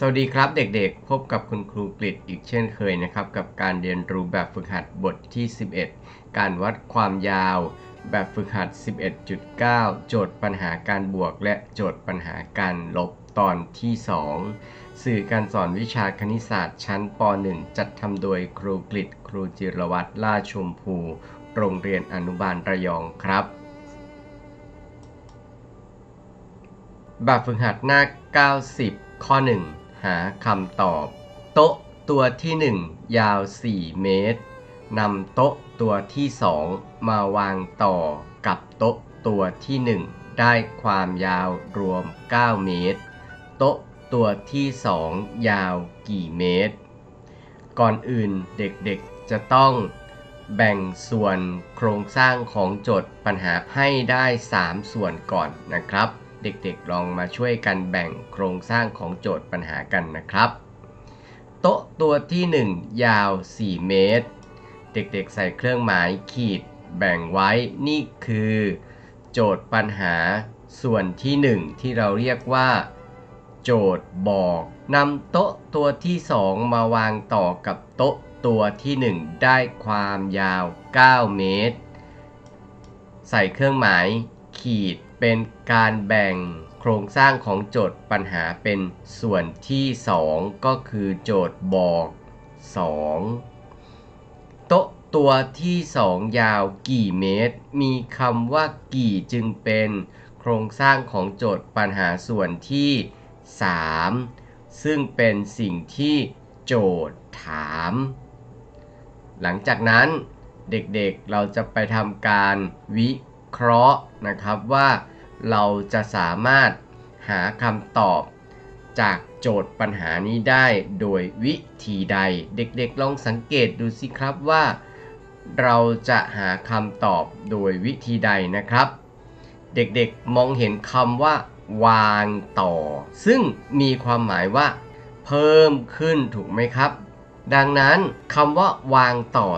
สวัสดีครับเด็กๆ พบกับคุณครูกฤษอีกเช่นเคยนะครับ กับการเรียนรู้แบบฝึกหัดบทที่ 11 การวัดความยาว แบบฝึกหัด 11.9 โจทย์ปัญหาการบวก และโจทย์ปัญหาการลบตอนที่ 2 สื่อการสอนวิชาคณิตศาสตร์ชั้นป .1 จัดทำโดยครูกฤษครูจิรวัตรล่าชมพู โรงเรียนอนุบาลระยองครับ แบบฝึกหัดหน้า 90 ข้อ 1 หาคำตอบ โต๊ะตัวที่ 1 ยาว 4 เมตรนำโต๊ะตัวที่ 2 มาวางต่อกับโต๊ะตัวที่ 1 ได้ความยาวรวม 9 เมตร โต๊ะตัวที่ 2 ยาวกี่เมตร ก่อนอื่นเด็กๆจะต้องแบ่งส่วนโครงสร้างของโจทย์ปัญหาให้ได้ 3 ส่วนก่อนนะครับ เด็กๆลองมาช่วยกันแบ่งโครงสร้างของโจทย์ปัญหากันนะครับ โต๊ะตัวที่ 1 ยาว 4 เมตร เด็กๆใส่เครื่องหมายขีด แบ่งไว้นี่คือ โจทย์ปัญหาส่วนที่ 1 ที่เราเรียกว่า โจทย์บอกนำโต๊ะตัวที่ 2 มาวางต่อกับโต๊ะตัวที่ 1 ได้ความยาว 9 เมตร ใส่เครื่องหมายขีด เป็นการแบ่งโครงสร้างของโจทย์ปัญหาเป็นส่วนที่ 2 ก็คือโจทย์บอก 2 โต๊ะตัวที่ 2 ยาวกี่เมตร มีคำว่ากี่จึงเป็นโครงสร้างของโจทย์ปัญหาส่วนที่ 3 ซึ่งเป็นสิ่งที่โจทย์ถาม หลังจากนั้นเด็กๆเราจะไปทำการวิ เคราะห์นะครับว่าเราจะสามารถหาคำตอบจากโจทย์ปัญหานี้ได้โดยวิธีใด เด็กๆลองสังเกตดูสิครับว่า เราจะหาคำตอบโดยวิธีใดนะครับ เด็กๆมองเห็นคำว่า วางต่อ ซึ่งมีความหมายว่า เพิ่มขึ้นถูกไหมครับ ดังนั้นคำว่าวางต่อ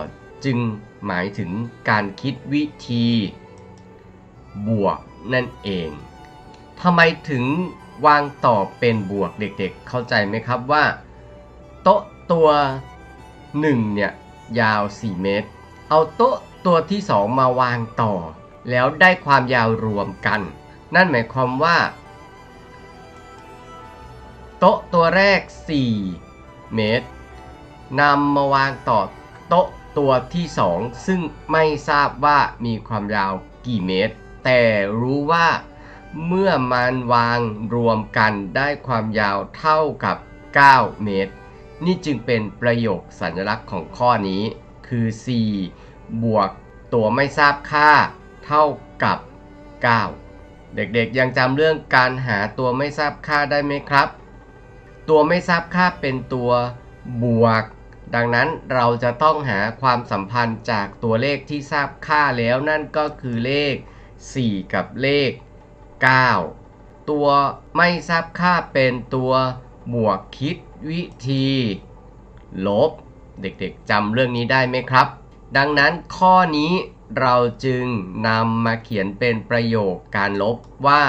จึงหมายถึงการคิดวิธี บวกนั่นเองทำไมถึงวางต่อเป็นบวกเด็กๆเข้าใจไหมครับว่า โต๊ะตัว1เนี่ยยาว 4 เมตร เอาโต๊ะตัวที่ 2 มาวางต่อ แล้วได้ความยาวรวมกัน นั่นหมายความว่า โต๊ะตัวแรก 4 เมตรนำมาวางต่อโต๊ะตัวที่ 2 ซึ่งไม่ทราบว่ามีความยาวกี่เมตร แต่รู้ว่าเมื่อมันวางรวมกันได้ความยาวเท่ากับ 9 เมตร นี่จึงเป็นประโยคสัญลักษณ์ของข้อนี้ คือ 4 บวกตัวไม่ทราบค่าเท่ากับ 9 เด็กๆยังจำเรื่องการหาตัวไม่ทราบค่าได้ไหมครับ ตัวไม่ทราบค่าเป็นตัวบวก ดังนั้นเราจะต้องหาความสัมพันธ์จากตัวเลขที่ทราบค่าแล้วนั่นก็คือเลข 4 กับเลข 9 ตัวไม่ทราบค่าเป็นตัวบวกคิดวิธี ลบ เด็กๆจำเรื่องนี้ได้ไหมครับ ดังนั้นข้อนี้เราจึงนำมาเขียนเป็นประโยคการลบว่า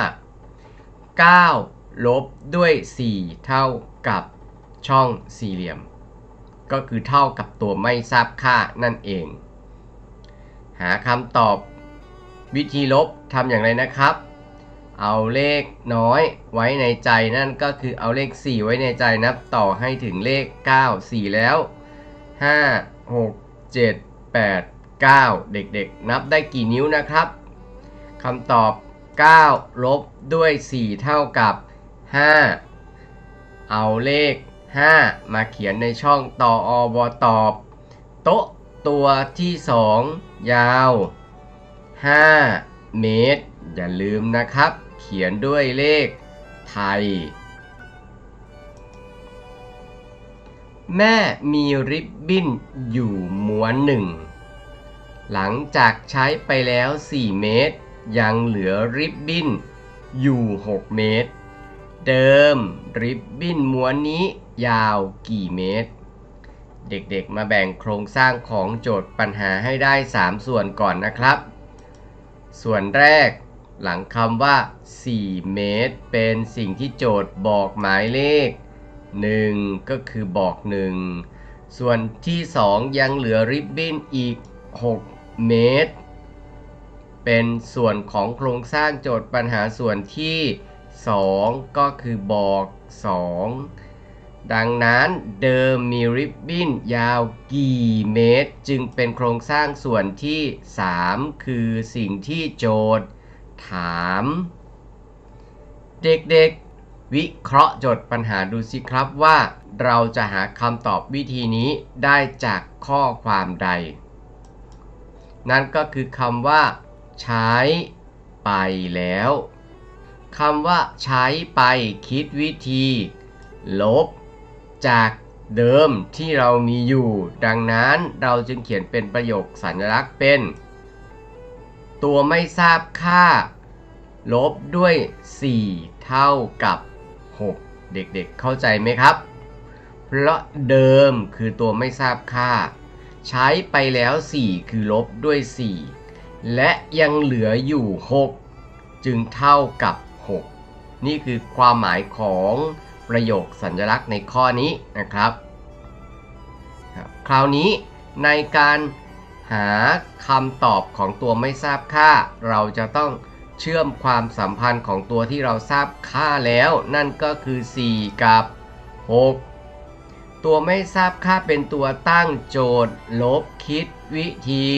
9 ลบด้วย 4 เท่ากับช่องสี่เหลี่ยม ก็คือเท่ากับตัวไม่ทราบค่านั่นเอง หาคำตอบ วิธีลบทำอย่างไรนะครับ เอาเลขน้อยไว้ในใจนั่นก็คือเอาเลข 4 ไว้ในใจนับต่อให้ถึงเลข 9 4 แล้ว 5 6 7 8 9 เด็กๆ นับได้กี่นิ้วนะครับคำตอบ 9 ลบด้วย 4 เท่ากับ 5 เอาเลข 5 มาเขียนในช่องต่ออบตอบ โต๊ะตัวที่ 2 ยาว 5 เมตร อย่าลืมนะครับ เขียนด้วยเลขไทย แม่มีริบบิ้นอยู่ม้วนหนึ่ง หลังจากใช้ไปแล้ว 4 เมตร ยังเหลือริบบิ้นอยู่ 6 เมตร เดิมริบบิ้นม้วนนี้ยาวกี่เมตร เด็กๆ มาแบ่งโครงสร้างของโจทย์ปัญหาให้ได้ 3 ส่วนก่อนนะครับ ส่วนแรกหลังคำว่า 4 เมตร เป็นสิ่งที่โจทย์บอกหมายเลข 1 ก็คือบอก 1 ส่วนที่ 2 ยังเหลือริบบิ้นอีก 6 เมตร เป็นส่วนของโครงสร้างโจทย์ปัญหาส่วนที่ 2 ก็คือบอก 2 ดังนั้นเดิมมีริบบิ้นยาวกี่เมตร จึงเป็นโครงสร้างส่วนที่ 3 คือสิ่งที่โจทย์ ถาม เด็กๆ วิเคราะห์โจทย์ปัญหาดูสิครับว่า เราจะหาคำตอบวิธีนี้ได้จากข้อความใด นั่นก็คือคำว่า ใช้ไปแล้วคำว่า ใช้ไปคิดวิธี ลบ จากเดิมที่เรามีอยู่ ดังนั้นเราจึงเขียนเป็นประโยคสัญลักษณ์เป็น ตัวไม่ทราบค่า ลบด้วย 4 เท่ากับ 6 เด็กๆเเข้าใจไหมครับ เพราะเดิมคือตัวไม่ทราบค่า ใช้ไปแล้ว 4 คือลบด้วย 4 และยังเหลืออยู่ 6 จึงเท่ากับ 6 นี่คือความหมายของ ประโยคสัญลักษณ์ในข้อนี้นะครับคราวนี้ในการหาคำตอบของตัวไม่ทราบค่า เราจะต้องเชื่อมความสัมพันธ์ของตัวที่เราทราบค่าแล้ว นั่นก็คือ 4 กับ 6 ตัวไม่ทราบค่าเป็นตัวตั้งโจทย์ ลบคิดวิธี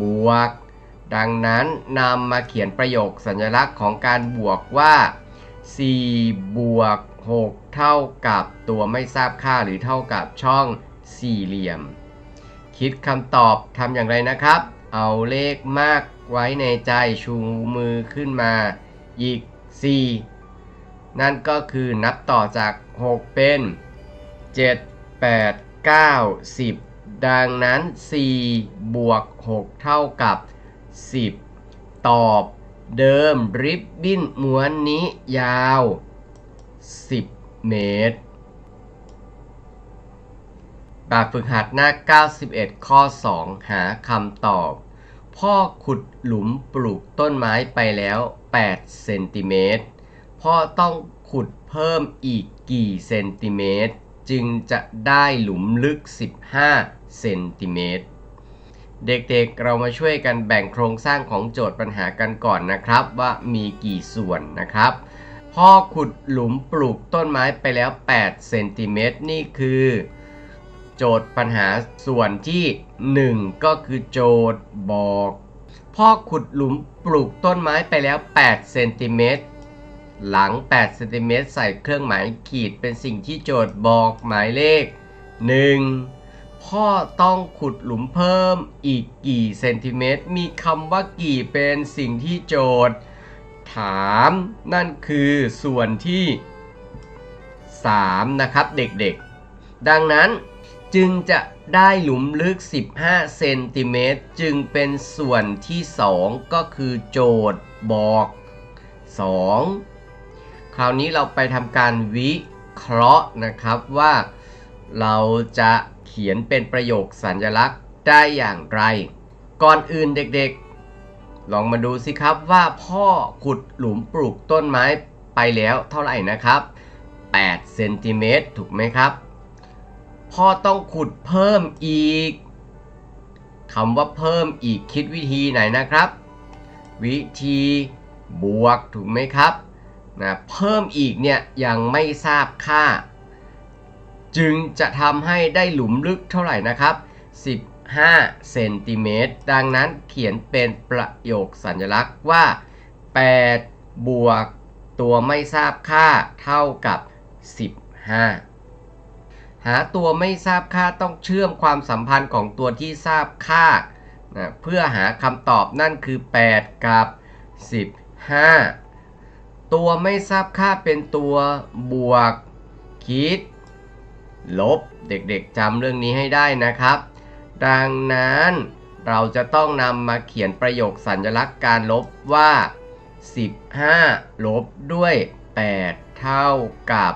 บวก ดังนั้นนำมาเขียนประโยคสัญลักษณ์ของการบวกว่า 4 บวก 6 เท่ากับตัวไม่ทราบค่าหรือเท่ากับช่องสี่เหลี่ยม คิดคำตอบทำอย่างไรนะครับ เอาเลขมากไว้ในใจชูมือขึ้นมาอีก 4 นั่นก็คือนับต่อจาก 6 เป็น 7 8 9 10 ดังนั้น 4 บวก 6 เท่ากับ 10 ตอบเดิมริบบิ้นม้วนนี้ยาว 10เมตร แบบฝึกหัดหน้า 91 ข้อ 2 หาคำตอบ พ่อขุดหลุมปลูกต้นไม้ไปแล้ว 8 เซนติเมตร พ่อต้องขุดเพิ่มอีกกี่เซนติเมตร จึงจะได้หลุมลึก 15 เซนติเมตรเด็กๆ เรามาช่วยกันแบ่งโครงสร้างของโจทย์ปัญหากันก่อนนะครับ ว่ามีกี่ส่วนนะครับ พ่อขุดหลุมปลูกต้นไม้ไปแล้ว 8 เซนติเมตร นี่คือ โจทย์ปัญหาส่วนที่ 1 ก็คือโจทย์บอก พ่อขุดหลุมปลูกต้นไม้ไปแล้ว 8 เซนติเมตร หลัง 8 เซนติเมตรใส่เครื่องหมายขีดเป็นสิ่งที่โจทย์บอกหมายเลข 1 พ่อต้องขุดหลุมเพิ่มอีกกี่เซนติเมตร มีคำว่ากี่เป็นสิ่งที่โจทย์ ถาม นั่นคือส่วนที่ 3 นะครับเด็กๆ ดังนั้นจึงจะได้หลุมลึก 15 เซนติเมตรจึงเป็นส่วนที่ 2 ก็คือโจทย์บอก 2 คราวนี้เราไปทำการวิเคราะห์นะครับว่าเราจะเขียนเป็นประโยคสัญลักษณ์ได้อย่างไร ก่อนอื่นเด็กๆ ลองมาดูสิครับว่าพ่อขุดหลุมปลูกต้นไม้ไปแล้วเท่าไหร่นะครับ8เซนติเมตรถูกไหมครับ พ่อต้องขุดเพิ่มอีกคำว่าเพิ่มอีกคิดวิธีไหนนะครับ วิธีบวกถูกไหมครับนะเพิ่มอีกเนี่ยยังไม่ทราบค่า จึงจะทำให้ได้หลุมลึกเท่าไหร่นะครับ 5เซนติเมตรดังนั้นเขียนเป็นประโยคสัญลักษณ์ว่า 8 บวกตัวไม่ทราบค่าเท่ากับ 15 หาตัวไม่ทราบค่าต้องเชื่อมความสัมพันธ์ของตัวที่ทราบค่านะเพื่อหาคำตอบนั่นคือ 8 กับ 15 ตัวไม่ทราบค่าเป็นตัวบวกคิด ลบเด็กๆจำเรื่องนี้ให้ได้นะครับ ดังนั้นเราจะต้องนำมาเขียนประโยคสัญลักษณ์การลบว่า 15 ลบด้วย 8 เท่ากับ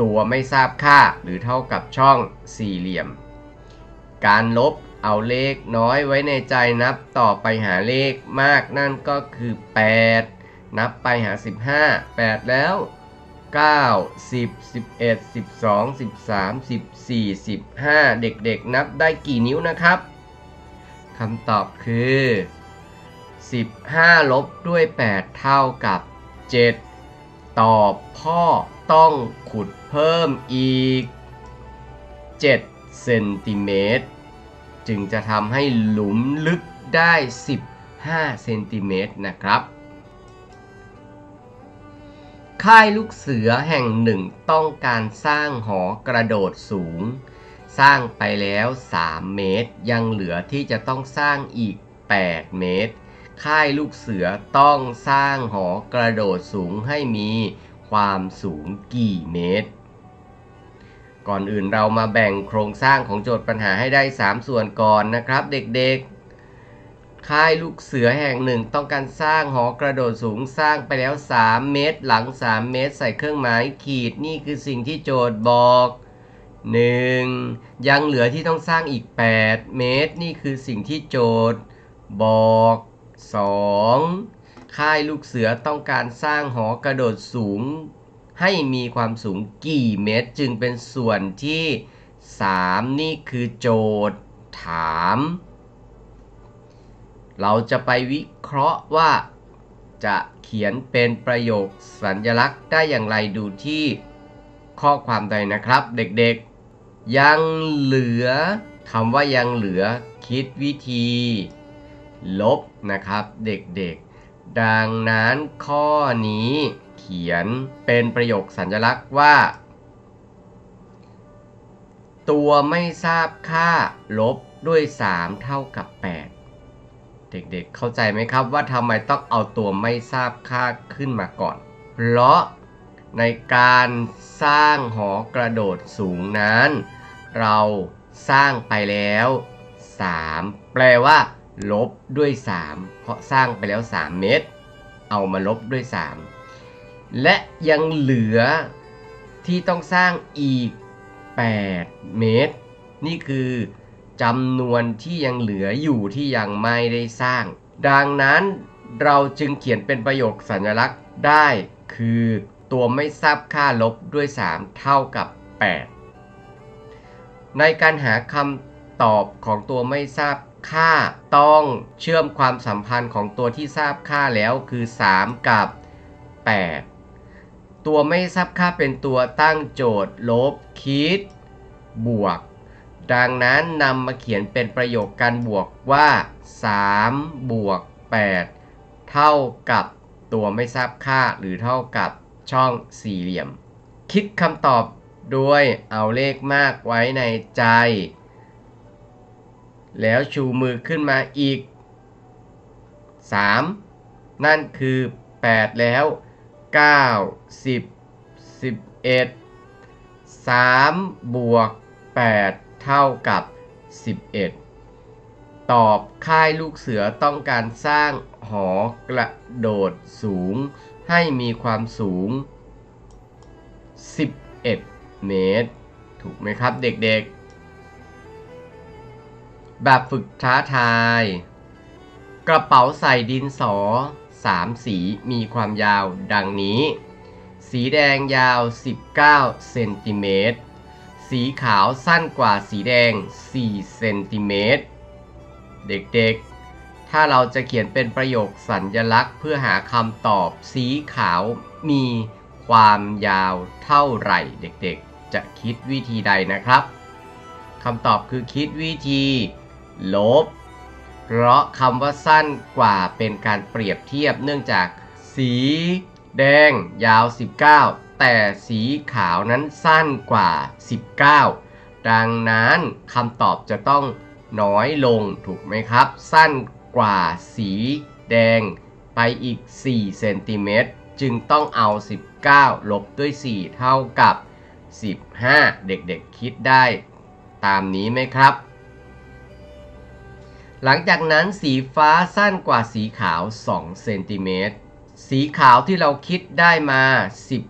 ตัวไม่ทราบค่าหรือเท่ากับช่องสี่เหลี่ยม การลบเอาเลขน้อยไว้ในใจนับต่อไปหาเลขมากนั่นก็คือ 8 นับไปหา 15 8 แล้ว 10 11 12 13 14 15เด็กๆ นับได้กี่นิ้วนะครับคำตอบคือ15ลบด้วย8เท่ากับ7ตอบพ่อต้องขุดเพิ่มอีก7เซนติเมตรจึงจะทำให้หลุมลึกได้ 15 เซนติเมตรนะครับ ค่ายลูกเสือแห่งหนึ่งต้องการสร้างหอกระโดดสูง สร้างไปแล้ว 3 เมตร ยังเหลือที่จะต้องสร้างอีก 8 เมตร ค่ายลูกเสือต้องสร้างหอกระโดดสูงให้มีความสูงกี่เมตร ก่อนอื่นเรามาแบ่งโครงสร้างของโจทย์ปัญหาให้ได้ 3 ส่วนก่อนนะครับเด็กๆ ค่ายลูกเสือแห่งหนึ่งต้องการสร้างหอกระโดดสูงสร้างไปแล้ว 3 เมตร หลัง 3 เมตร ใส่เครื่องหมายขีดนี่คือสิ่งที่โจทย์บอก 1. ยังเหลือที่ต้องสร้างอีก 8 เมตร นี่คือสิ่งที่โจทย์บอก 2. ค่ายลูกเสือต้องการสร้างหอกระโดดสูง ให้มีความสูงกี่เมตร จึงเป็นส่วนที่ 3 นี่คือโจทย์ถาม เราจะไปวิเคราะห์ว่าจะเขียนเป็นประโยคสัญลักษณ์ได้อย่างไรดูที่ข้อความใดนะครับ เด็กๆ ยังเหลือคำว่ายังเหลือคิดวิธี ลบนะครับเด็กๆ ดังนั้นข้อนี้เขียนเป็นประโยคสัญลักษณ์ว่า ตัวไม่ทราบค่าลบด้วย 3 เท่ากับ 8 เด็กๆ เข้าใจไหมครับว่าทำไมต้องเอาตัวไม่ทราบค่าขึ้นมาก่อน เพราะในการสร้างหอกระโดดสูงนั้น เราสร้างไปแล้ว 3 แปลว่า ลบด้วย 3 เพราะสร้างไปแล้ว 3 เมตร เอามาลบด้วย 3 และยังเหลือที่ต้องสร้างอีก 8 เมตร นี่คือ จำนวนที่ยังเหลืออยู่ที่ยังไม่ได้สร้าง ดังนั้นเราจึงเขียนเป็นประโยคสัญลักษณ์ได้ คือตัวไม่ทราบค่าลบด้วย 3 เท่ากับ 8 ในการหาคำตอบของตัวไม่ทราบค่าต้องเชื่อมความสัมพันธ์ของตัวที่ทราบค่าแล้วคือ 3 กับ 8 ตัวไม่ทราบค่าเป็นตัวตั้งโจทย์ ลบคิด บวก ดังนั้นนำมาเขียนเป็นประโยคการบวกว่า3บวก8เท่ากับตัวไม่ทราบค่าหรือเท่ากับช่องสี่เหลี่ยม คิดคำตอบโดยเอาเลขมากไว้ในใจ แล้วชูมือขึ้นมาอีก 3 นั่นคือ 8 แล้ว 9 10 11 3บวก8 เท่ากับ 11 ตอบค่ายลูกเสือต้องการสร้างหอกระโดดสูง ให้มีความสูง 11 เมตร ถูกไหมครับเด็กๆ แบบฝึกท้าทาย กระเป๋าใส่ดินสอ3สีมีความยาวดังนี้ สีแดงยาว 19 เซนติเมตร สีขาวสั้นกว่าสีแดง 4 เซนติเมตร เด็กๆ ถ้าเราจะเขียนเป็นประโยคสัญญลักษณ์ เพื่อหาคำตอบ สีขาวมีความยาวเท่าไหร่ เด็กๆ จะคิดวิธีใดนะครับคำตอบคือคิดวิธี ลบ เพราะคำว่าสั้นกว่าเป็นการเปรียบเทียบเนื่องจากสีแดงยาว 19 แต่สีขาวนั้นสั้นกว่า 19 ดังนั้นคำตอบจะต้องน้อยลงถูกไหมครับ สั้นกว่าสีแดงไปอีก 4 เซนติเมตรจึงต้องเอา 19 ลบด้วย 4 เท่ากับ 15 เด็กๆคิดได้ตามนี้ไหมครับ หลังจากนั้นสีฟ้าสั้นกว่าสีขาว 2 เซนติเมตร สีขาวที่เราคิดได้มา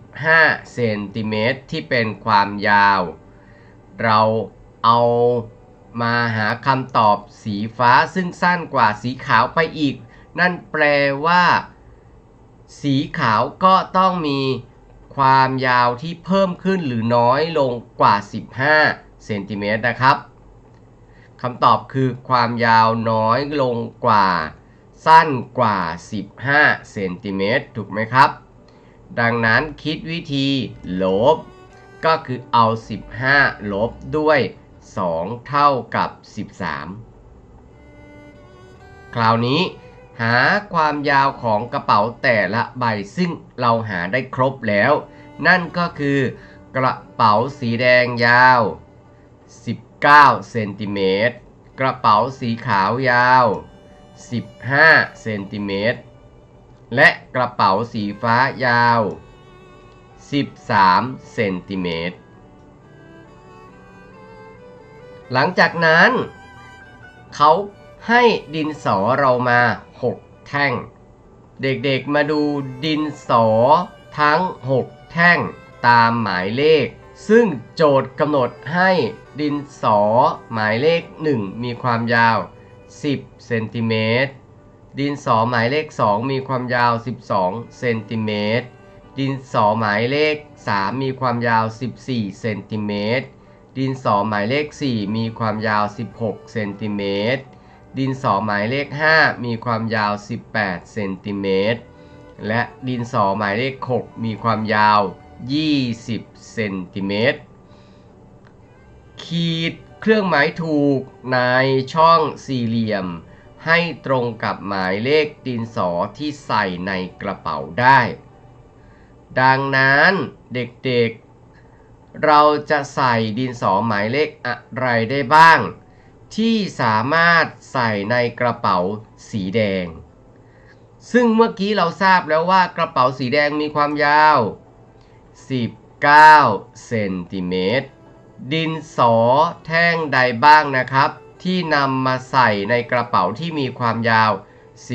15 เซนติเมตรที่เป็นความยาว เราเอามาหาคำตอบสีฟ้าซึ่งสั้นกว่าสีขาวไปอีก นั่นแปลว่า สีขาวก็ต้องมีความยาวที่เพิ่มขึ้นหรือน้อยลงกว่า 15 เซนติเมตรนะครับคำตอบคือความยาวน้อยลงกว่า สั้นกว่า 15 เซนติเมตรถูกไหมครับ ดังนั้นคิดวิธีลบ ก็คือเอา 15 ลบด้วย 2 เท่ากับ 13 คราวนี้หาความยาวของกระเป๋าแต่ละใบซึ่งเราหาได้ครบแล้ว นั่นก็คือกระเป๋าสีแดงยาว 19 เซนติเมตร กระเป๋าสีขาวยาว 15 เซนติเมตร และกระเป๋าสีฟ้ายาว 13 เซนติเมตร หลังจากนั้น เขาให้ดินสอเรามา 6 แท่ง เด็กๆมาดูดินสอทั้ง 6 แท่งตามหมายเลข ซึ่งโจทย์กำหนดให้ดินสอหมายเลข 1 มีความยาว 10เซนติเมตร ดินสอหมายเลข 2 มีความยาว 12เซนติเมตร ดินสอหมายเลข 3 มีความยาว 14เซนติเมตร ดินสอหมายเลข 4 มีความยาว 16เซนติเมตร ดินสอหมายเลข 5 มีความยาว 18เซนติเมตร และดินสอหมายเลข 6 มีความยาว 20เซนติเมตรขีด เครื่องหมายถูกในช่องสี่เหลี่ยม ให้ตรงกับหมายเลขดินสอที่ใส่ในกระเป๋าได้ ดังนั้นเด็กๆ เราจะใส่ดินสอหมายเลขอะไรได้บ้าง ที่สามารถใส่ในกระเป๋าสีแดง ซึ่งเมื่อกี้เราทราบแล้วว่ากระเป๋าสีแดงมีความยาว 19เซนติเมตร ดินสอแท่งใดบ้างนะครับ ที่นำมาใส่ในกระเป๋าที่มีความยาว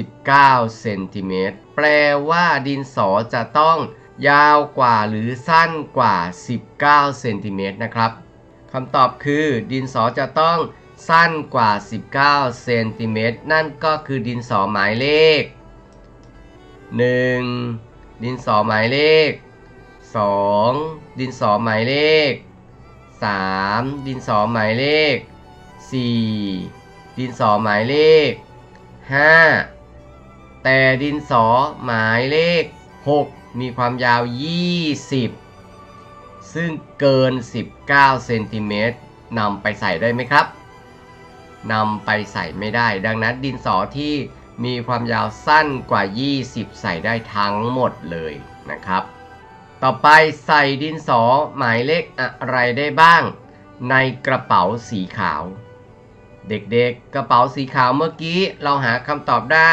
19 เซนติเมตร แปลว่าดินสอจะต้องยาวกว่าหรือสั้นกว่า 19 เซนติเมตรนะครับคำตอบคือดินสอจะต้องสั้นกว่า 19 เซนติเมตรนั่นก็คือดินสอหมายเลข 1. ดินสอหมายเลข 2. ดินสอหมายเลข 3. ดินสอหมายเลข 4. ดินสอหมายเลข 5. แต่ดินสอหมายเลข 6 มีความยาว 20 ซึ่งเกิน 19เซนติเมตรนำไปใส่ได้ไหมครับนำไปใส่ไม่ได้ ดังนั้นดินสอที่มีความยาวสั้นกว่า 20 ใส่ได้ทั้งหมดเลยนะครับ ต่อไปใส่ดินสอหมายเลขอะไรได้บ้าง ในกระเป๋าสีขาว เด็กๆกระเป๋าสีขาวเมื่อกี้เราหาคำตอบได้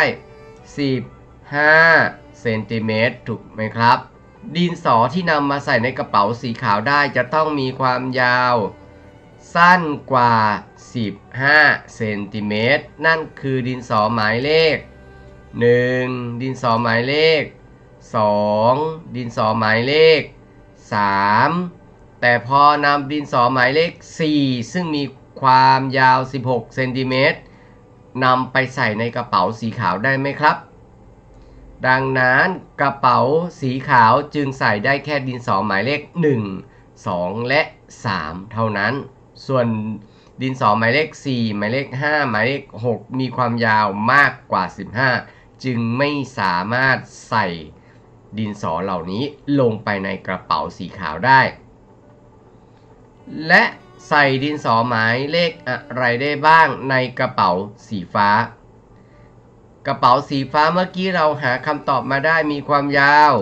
15เซนติเมตรถูกไหมครับ ดินสอที่นำมาใส่ในกระเป๋าสีขาวได้จะต้องมีความยาว สั้นกว่า 15เซนติเมตรนั่นคือดินสอหมายเลข 1. ดินสอหมายเลข 2. ดินสอหมายเลข 3. แต่พอนำดินสอหมายเลข 4 ซึ่งมีความยาว 16 เซนติเมตรนำไปใส่ในกระเป๋าสีขาวได้ไหมครับ ดังนั้นกระเป๋าสีขาวจึงใส่ได้แค่ดินสอหมายเลข 1 2 และ 3 เท่านั้น ส่วนดินสอหมายเลข 4 หมายเลข 5 หมายเลข 6 มีความยาวมากกว่า 15 จึงไม่สามารถใส่ ดินสอเหล่านี้ลงไปในกระเป๋าสีขาวได้ และใส่ดินสอหมายเลขอะไรได้บ้างในกระเป๋าสีฟ้า กระเป๋าสีฟ้าเมื่อกี้เราหาคำตอบมาได้มีความยาว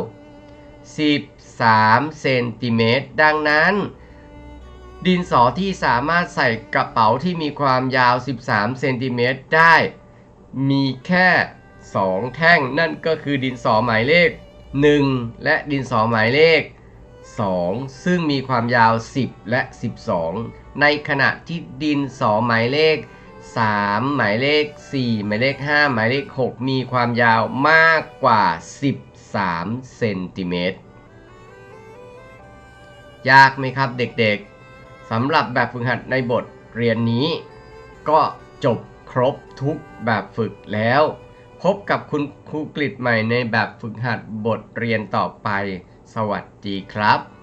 13 เซนติเมตร ดังนั้น ดินสอที่สามารถใส่กระเป๋าที่มีความยาว 13 เซนติเมตรได้ มีแค่ 2 แท่งนั่นก็คือดินสอหมายเลข 1 และดินสอหมายเลข 2 ซึ่งมีความยาว 10 และ 12 ในขณะที่ดินสอหมายเลข 3 หมายเลข 4 หมายเลข 5 หมายเลข 6 มีความยาวมากกว่า 13 เซนติเมตร ยากไหมครับเด็กๆ สำหรับแบบฝึกหัดในบทเรียนนี้ ก็จบครบทุกแบบฝึกแล้ว พบกับคุณครูกลิดใหม่ในแบบฝึกหัดบทเรียนต่อไป สวัสดีครับ